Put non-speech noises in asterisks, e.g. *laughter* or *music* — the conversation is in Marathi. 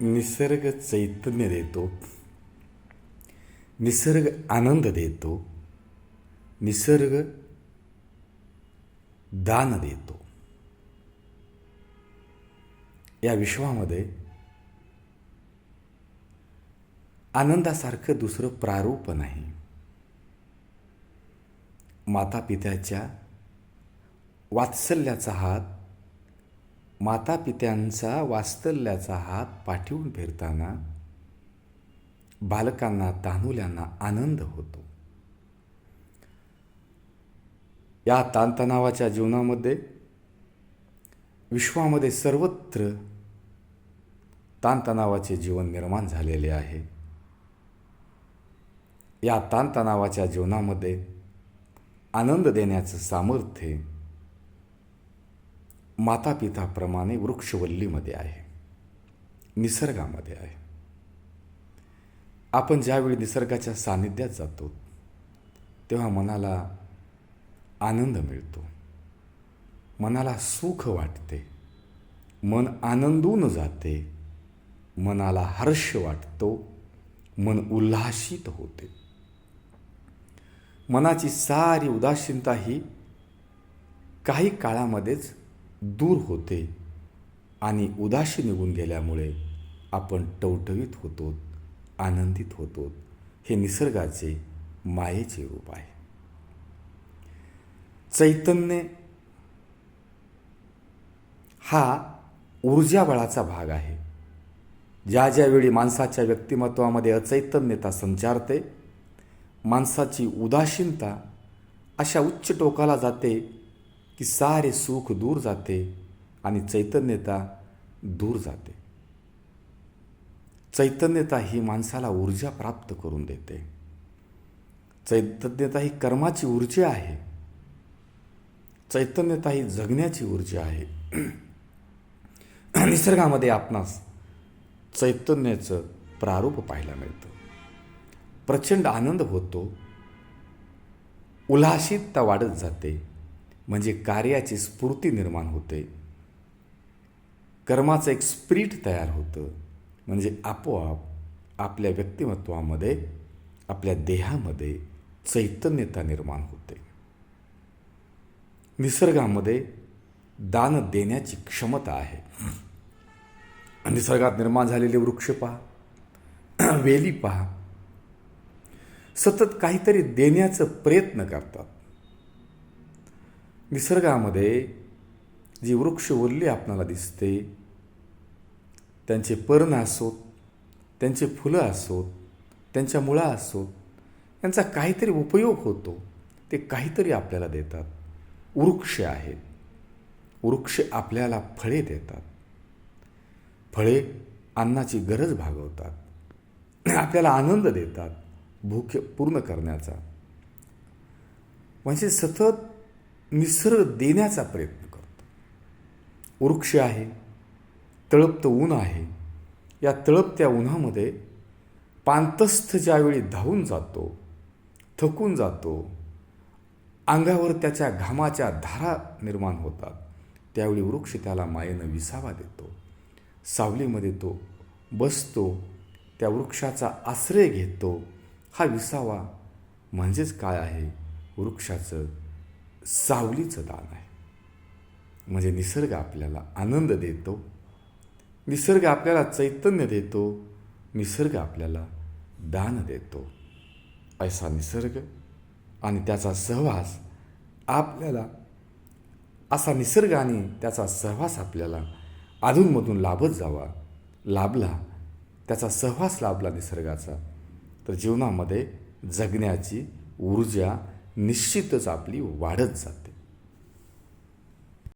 निसर्ग चैतन्य देतो निसर्ग आनंद देतो निसर्ग दान देतो. या विश्वामध्ये आनंदासारखं दुसरं प्रारूप नाही. माता पित्याच्या वात्सल्याचा हात माता पित्यांचा हात पाठवून फिरताना बालकांना तानुल्यांना आनंद होतो. या ताणतणावाच्या जीवनामध्ये विश्वामध्ये सर्वत्र ताणतणावाचे जीवन निर्माण झालेले आहे. या ताणतणावाच्या जीवनामध्ये आनंद देण्याचं सामर्थ्य मातापिताप्रमाणे वृक्षवल्लीमध्ये आहे. निसर्गामध्ये आहे. आपण ज्यावेळी निसर्गाच्या सानिध्यात जातो तेव्हा मनाला आनंद मिळतो. मनाला सुख वाटते. मन आनंदून जाते. मनाला हर्ष वाटतो. मन उल्हासित होते. मनाची सारी उदासीनता ही काही काळामध्येच दूर होते आणि उदाशी निघून गेल्यामुळे आपण टवटवीत होतो आनंदित होतो. हे निसर्गाचे मायेचे रूप आहे. चैतन्य हा ऊर्जाबळाचा भाग आहे. ज्या ज्यावेळी माणसाच्या व्यक्तिमत्वामध्ये अचैतन्यता संचारते माणसाची उदासीनता अशा उच्च टोकाला जाते की सारे सुख दूर जाते आणि चैतन्यता दूर जाते. चैतन्यता ही माणसाला ऊर्जा प्राप्त करून देते. चैतन्यता ही कर्माची ऊर्जा आहे. चैतन्यता ही जगण्याची ऊर्जा आहे. *clears throat* निसर्गामध्ये आपणास चैतन्याचं प्रारूप पाहायला मिळतं. प्रचंड आनंद होतो. उल्हासितता वाढत जाते. म्हणजे कार्याची स्फूर्ती निर्माण होते. कर्माचं एक स्प्रिट तयार होतं. म्हणजे आपोआप आपल्या व्यक्तिमत्वामध्ये आपल्या देहामध्ये चैतन्यता निर्माण होते. निसर्गामध्ये दान देण्याची क्षमता आहे. निसर्गात निर्माण झालेले वृक्ष पहा *clears throat* वेली पहा. सतत काहीतरी देण्याचं प्रयत्न करतात. निसर्गामध्ये जी वृक्षवल्ली आपणाला दिसते त्यांचे पर्ण असोत त्यांचे फुलं असोत त्यांच्या मुळा असोत यांचा काहीतरी उपयोग होतो ते काहीतरी आपल्याला देतात. वृक्ष आहेत. वृक्ष आपल्याला फळे देतात. फळे अन्नाची गरज भागवतात. आपल्याला आनंद देतात भूक पूर्ण करण्याचा. म्हणजे सतत निसर्ग देण्याचा प्रयत्न करतो. वृक्ष आहे तळपतं ऊन आहे. या तळपत्या उन्हामध्ये पांतस्थ ज्यावेळी धावून जातो थकून जातो अंगावर त्याच्या घामाच्या धारा निर्माण होतात त्यावेळी वृक्ष त्याला मायेनं विसावा देतो. सावलीमध्ये तो बसतो त्या वृक्षाचा आश्रय घेतो. हा विसावा म्हणजेच काय आहे? वृक्षाचं सावलीचं दान आहे. म्हणजे निसर्ग आपल्याला आनंद देतो निसर्ग आपल्याला चैतन्य देतो निसर्ग आपल्याला दान देतो. ऐसा निसर्ग आणि त्याचा सहवास आपल्याला असा निसर्ग आणि त्याचा सहवास आपल्याला अधूनमधून लाभत जावा लाभला त्याचा सहवास लाभला निसर्गाचा. तर जीवनामध्ये जगण्याची ऊर्जा निश्चितच आपली वाढत जाते.